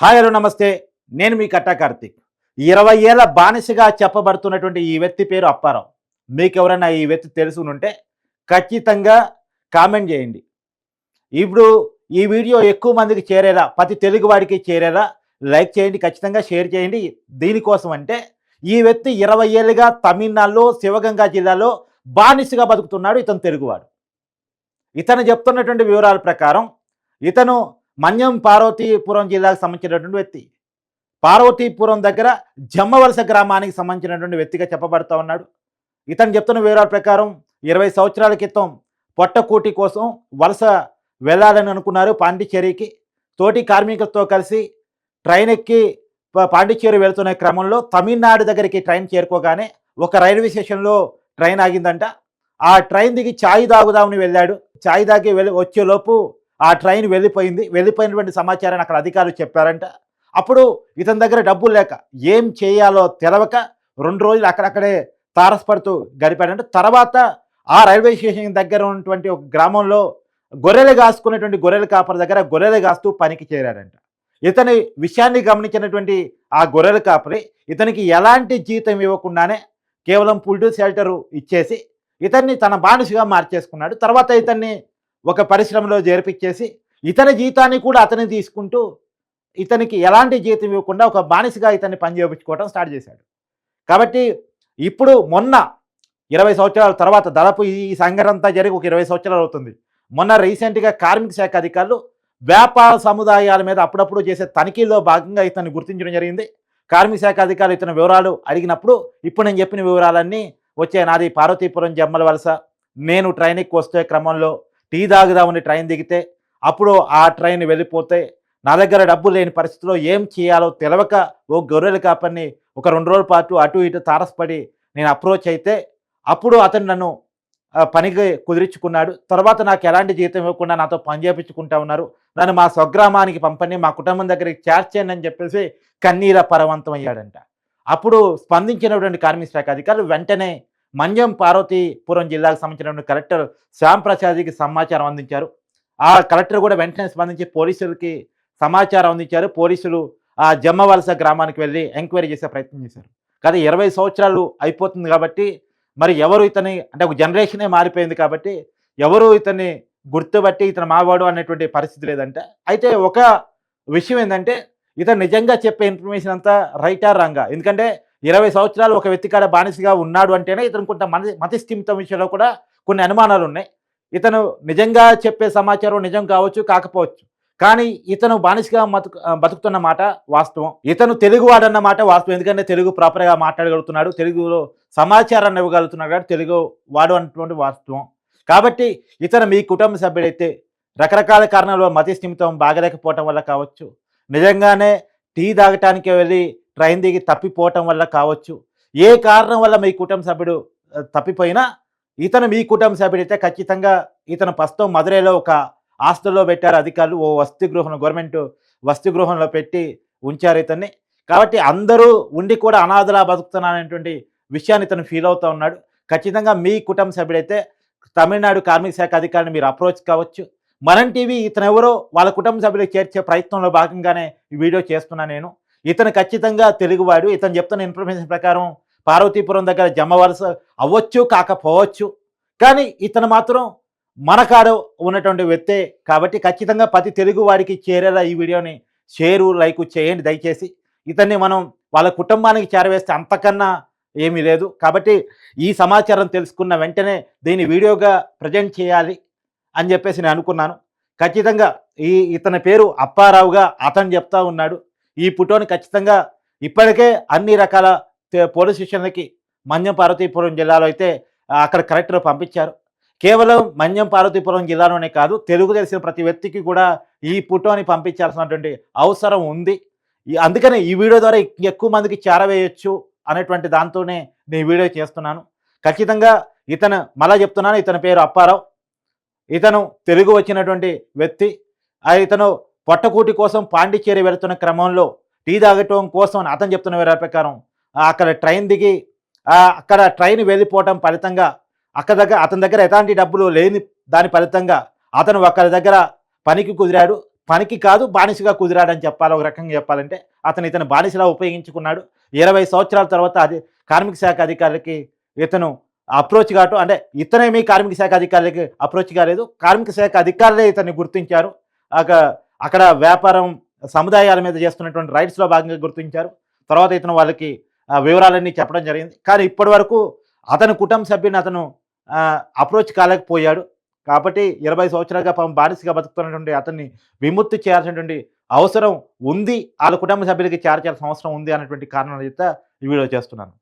Hi hello నమస్తే. నేను మీ కట్టా కార్తీక్. ఇరవై ఏళ్ళ బానిసగా చెప్పబడుతున్నటువంటి ఈ వ్యక్తి పేరు అప్పారావు. మీకు ఎవరైనా ఈ వ్యక్తి తెలుసునుంటే ఖచ్చితంగా కామెంట్ చేయండి. ఇప్పుడు ఈ వీడియో ఎక్కువ మందికి చేరేలా ప్రతి తెలుగువాడికి చేరేలా లైక్ చేయండి ఖచ్చితంగా షేర్ చేయండి. దీనికోసం అంటే ఈ వ్యక్తి ఇరవై ఏళ్ళుగా తమిళనాడులో శివగంగా జిల్లాలో బానిసగా బతుకుతున్నాడు ఇతను తెలుగువాడు. ఇతను చెప్తున్నటువంటి వివరాల ప్రకారం ఇతను మన్యం పార్వతీపురం జిల్లాకు సంబంధించినటువంటి వ్యక్తి. పార్వతీపురం దగ్గర జమ్మవలస గ్రామానికి సంబంధించినటువంటి వ్యక్తిగా చెప్పబడుతూ ఉన్నాడు. ఇతను చెప్తున్న వివరాల ప్రకారం ఇరవై సంవత్సరాల క్రితం పొట్టకూటి కోసం వలస వెళ్ళాలని అనుకున్నారు పాండిచ్చేరికి. తోటి కార్మికులతో కలిసి ట్రైన్ ఎక్కి పాండిచ్చేరి వెళ్తున్న క్రమంలో తమిళనాడు దగ్గరికి ట్రైన్ చేరుకోగానే ఒక రైల్వే స్టేషన్లో ట్రైన్ ఆగిందంట. ఆ ట్రైన్ దిగి ఛాయ్ తాగుదామని వెళ్ళాడు. ఛాయ్ తాగి వెళ్ళి వచ్చేలోపు ఆ ట్రైన్ వెళ్ళిపోయింది. వెళ్ళిపోయినటువంటి సమాచారాన్ని అక్కడ అధికారులు చెప్పారంట. అప్పుడు ఇతని దగ్గర డబ్బులు లేక ఏం చేయాలో తెలవక రెండు రోజులు అక్కడక్కడే తారసపడుతూ గడిపాడంట. తర్వాత ఆ రైల్వే స్టేషన్ దగ్గర ఉన్నటువంటి ఒక గ్రామంలో గొర్రెలు కాసుకునేటువంటి గొర్రెల కాపరి దగ్గర గొర్రెలు కాస్తూ పనికి చేరాడంట. ఇతని విషయాన్ని గమనించినటువంటి ఆ గొర్రెల కాపరి ఇతనికి ఎలాంటి జీతం ఇవ్వకుండానే కేవలం ఫుడ్ షెల్టరు ఇచ్చేసి ఇతన్ని తన బానిసగా మార్చేసుకున్నాడు. తర్వాత ఇతన్ని ఒక పరిశ్రమలో చేర్పించేసి ఇతని జీతాన్ని కూడా అతని తీసుకుంటూ ఇతనికి ఎలాంటి జీతం ఇవ్వకుండా ఒక బానిసగా ఇతన్ని పనిచేయించుకోవడం స్టార్ట్ చేశాడు. కాబట్టి ఇప్పుడు మొన్న ఇరవై సంవత్సరాల తర్వాత దాదాపు ఈ సంఘటన అంతా జరిగి ఒక ఇరవై సంవత్సరాలు అవుతుంది. మొన్న రీసెంట్గా కార్మిక శాఖ అధికారులు వ్యాపార సముదాయాల మీద అప్పుడప్పుడు చేసే తనిఖీల్లో భాగంగా ఇతన్ని గుర్తించడం జరిగింది. కార్మిక శాఖ అధికారులు ఇతని వివరాలు అడిగినప్పుడు ఇప్పుడు నేను చెప్పిన వివరాలన్నీ వచ్చే నాది పార్వతీపురం జమ్మల వలస నేను ట్రైనింగ్కి వస్తే క్రమంలో టీ తాగుదామని ట్రైన్ దిగితే అప్పుడు ఆ ట్రైన్ వెళ్ళిపోతే నా దగ్గర డబ్బు లేని పరిస్థితిలో ఏం చేయాలో తెలవక ఓ గొర్రెల కాపని ఒక రెండు రోజుల పాటు అటు ఇటు తారసపడి నేను అప్రోచ్ అయితే అప్పుడు అతను నన్ను పనికి కుదిరించుకున్నాడు. తర్వాత నాకు ఎలాంటి జీతం ఇవ్వకుండా నాతో పని చేయించుకుంటా ఉన్నారు. నన్ను మా స్వగ్రామానికి పంపని మా కుటుంబం దగ్గరికి చేర్చేయండి అని చెప్పేసి కన్నీర పరవంతం అయ్యాడంట. అప్పుడు స్పందించినటువంటి కార్మిక శాఖ అధికారులు వెంటనే మంజం పార్వతీపురం జిల్లాకు సంబంధించిన కలెక్టర్ శ్యామ్ ప్రసాద్కి సమాచారం అందించారు. ఆ కలెక్టర్ కూడా వెంటనే స్పందించి పోలీసులకి సమాచారం అందించారు. పోలీసులు ఆ జమ్మవలస గ్రామానికి వెళ్ళి ఎంక్వైరీ చేసే ప్రయత్నం చేశారు. కానీ ఇరవై సంవత్సరాలు అయిపోతుంది కాబట్టి మరి ఎవరు ఇతని అంటే ఒక జనరేషనే మారిపోయింది కాబట్టి ఎవరు ఇతన్ని గుర్తుపట్టి ఇతను మావాడు అనేటువంటి పరిస్థితి లేదంట అయితే ఒక విషయం ఏంటంటే ఇతను నిజంగా చెప్పే ఇన్ఫర్మేషన్ అంతా రైటా రాంగా. ఎందుకంటే ఇరవై సంవత్సరాలు ఒక వ్యక్తి కాడ బానిసగా ఉన్నాడు అంటేనే ఇతను కొంత మతి మతిస్థిమితం విషయంలో కూడా కొన్ని అనుమానాలు ఉన్నాయి. ఇతను నిజంగా చెప్పే సమాచారం నిజం కావచ్చు కాకపోవచ్చు. కానీ ఇతను బానిసగా బతుకు బతుకుతున్న మాట వాస్తవం. ఇతను తెలుగువాడన్న మాట వాస్తవం. ఎందుకంటే తెలుగు ప్రాపర్గా మాట్లాడగలుగుతున్నాడు తెలుగులో సమాచారాన్ని ఇవ్వగలుగుతున్నాడు కాబట్టి తెలుగు వాడు అన్నటువంటి వాస్తవం. కాబట్టి ఇతను మీ కుటుంబ సభ్యుడైతే రకరకాల కారణాల వల్ల మతి స్థిమితం బాగలేకపోవటం వల్ల కావచ్చు. నిజంగానే టీ తాగటానికి వెళ్ళి ట్రైన్ దిగి తప్పిపోవటం వల్ల కావచ్చు. ఏ కారణం వల్ల మీ కుటుంబ సభ్యుడు తప్పిపోయినా ఇతను మీ కుటుంబ సభ్యుడైతే ఖచ్చితంగా ఇతను ప్రస్తుతం మధురైలో ఒక హాస్టల్లో పెట్టారు అధికారులు. ఓ వసతి గృహం గవర్నమెంట్ వసతి గృహంలో పెట్టి ఉంచారు ఇతన్ని. కాబట్టి అందరూ ఉండి కూడా అనాథలా బతుకుతున్నాననేటువంటి విషయాన్ని ఇతను ఫీల్ అవుతూ ఉన్నాడు. ఖచ్చితంగా మీ కుటుంబ సభ్యుడైతే తమిళనాడు కార్మిక శాఖ అధికారిని మీరు అప్రోచ్ కావచ్చు. మనం టీవీ ఇతను ఎవరో వాళ్ళ కుటుంబ సభ్యులకు చేర్చే ప్రయత్నంలో భాగంగానే ఈ వీడియో చేస్తున్నా నేను. ఇతను ఖచ్చితంగా తెలుగువాడు. ఇతను చెప్తున్న ఇన్ఫర్మేషన్ ప్రకారం పార్వతీపురం దగ్గర జమ్మవలస అవ్వచ్చు కాకపోవచ్చు. కానీ ఇతను మాత్రం మనకాడ ఉన్నటువంటి వ్యక్తే కాబట్టి ఖచ్చితంగా ప్రతి తెలుగు వాడికి చేరేలా ఈ వీడియోని షేరు లైక్ చేయండి. దయచేసి ఇతన్ని మనం వాళ్ళ కుటుంబానికి చేరవేస్తే అంతకన్నా ఏమీ లేదు. కాబట్టి ఈ సమాచారం తెలుసుకున్న వెంటనే దీన్ని వీడియోగా ప్రజెంట్ చేయాలి అని చెప్పేసి నేను అనుకున్నాను. ఖచ్చితంగా ఈ ఇతని పేరు అప్పారావుగా అతను చెప్తా ఉన్నాడు. ఈ పుటోని ఖచ్చితంగా ఇప్పటికే అన్ని రకాల పోలీస్ స్టేషన్లకి మన్యం పార్వతీపురం జిల్లాలో అయితే అక్కడ కలెక్టర్ పంపించారు. కేవలం మన్యం పార్వతీపురం జిల్లాలోనే కాదు తెలుగు తెలిసిన ప్రతి వ్యక్తికి కూడా ఈ పుటోని పంపించాల్సినటువంటి అవసరం ఉంది. అందుకనే ఈ వీడియో ద్వారా ఎక్కువ మందికి చేరవేయచ్చు అనేటువంటి దాంతోనే నేను వీడియో చేస్తున్నాను. ఖచ్చితంగా ఇతను మళ్ళా చెప్తున్నాను ఇతని పేరు అప్పారావు. ఇతను తెలుగు వచ్చినటువంటి వ్యక్తి. ఆ ఇతను పొట్టకూటి కోసం పాండిచ్చేరి వెళుతున్న క్రమంలో టీ తాగటం కోసం అని అతను చెప్తున్న వివరాల ప్రకారం అక్కడ ట్రైన్ దిగి అక్కడ ట్రైన్ వెళ్ళిపోవటం ఫలితంగా అక్కడ దగ్గర అతని దగ్గర ఎలాంటి డబ్బులు లేని దాని ఫలితంగా అతను ఒకరి దగ్గర పనికి కుదిరాడు. పనికి కాదు బానిసగా కుదిరాడని చెప్పాలి. ఒక రకంగా చెప్పాలంటే అతను ఇతను బానిసలా ఉపయోగించుకున్నాడు. ఇరవై సంవత్సరాల తర్వాత అది కార్మిక శాఖ అధికారులకి ఇతను అప్రోచ్ కావటం అంటే ఇతనేమీ కార్మిక శాఖ అధికారులకి అప్రోచ్ కాలేదు. కార్మిక శాఖ అధికారులే ఇతన్ని గుర్తించారు. అక అక్కడ వ్యాపారం సముదాయాల మీద చేస్తున్నటువంటి రైట్స్లో భాగంగా గుర్తించారు. తర్వాత ఇతను వాళ్ళకి వివరాలన్నీ చెప్పడం జరిగింది. కానీ ఇప్పటి వరకు అతని కుటుంబ సభ్యుని అతను అప్రోచ్ కాలేకపోయాడు కాబట్టి ఇరవై సంవత్సరాలుగా పాపం బానిసగా బతుకుతున్నటువంటి అతన్ని విముక్తి చేయాల్సినటువంటి అవసరం ఉంది. వాళ్ళ కుటుంబ సభ్యులకి చేర్చాల్సిన అవసరం ఉంది అన్నటువంటి కారణాల చేత ఈ వీడియో చేస్తున్నాను.